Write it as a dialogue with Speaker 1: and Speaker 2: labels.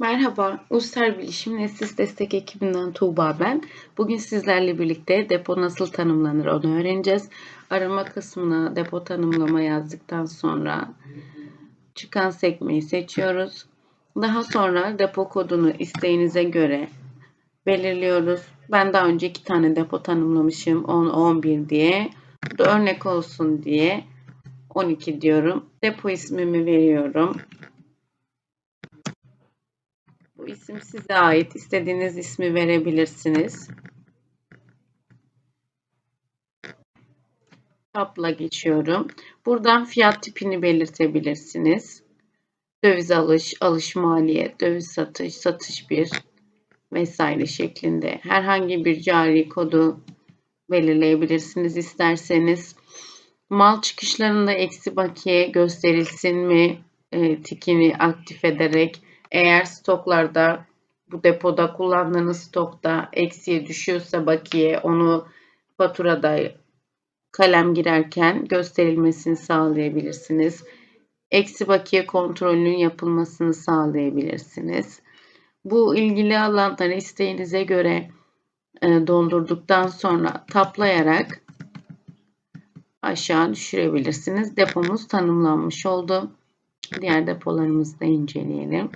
Speaker 1: Merhaba, Ulusal Bilişim Neslis Destek ekibinden Tuğba ben. Bugün sizlerle birlikte depo nasıl tanımlanır onu öğreneceğiz. Arama kısmına depo tanımlama yazdıktan sonra çıkan sekmeyi seçiyoruz. Daha sonra depo kodunu isteğinize göre belirliyoruz. Ben daha önce iki tane depo tanımlamışım. 10, 11 diye. Bu da örnek olsun diye 12 diyorum. Depo ismimi veriyorum. Bu isim size ait. İstediğiniz ismi verebilirsiniz. Tabla geçiyorum. Buradan fiyat tipini belirtebilirsiniz. Döviz alış, alış maliyet, döviz satış, satış bir vesaire şeklinde herhangi bir cari kodu belirleyebilirsiniz isterseniz. Mal çıkışlarında eksi bakiye gösterilsin mi e, tikini aktif ederek eğer stoklarda bu depoda kullandığınız stokta eksiye düşüyorsa bakiye onu faturada kalem girerken gösterilmesini sağlayabilirsiniz. Eksi bakiye kontrolünün yapılmasını sağlayabilirsiniz. Bu ilgili alanları isteğinize göre e, dondurduktan sonra taplayarak aşağı düşürebilirsiniz. Depomuz tanımlanmış oldu. Diğer depolarımızı da inceleyelim.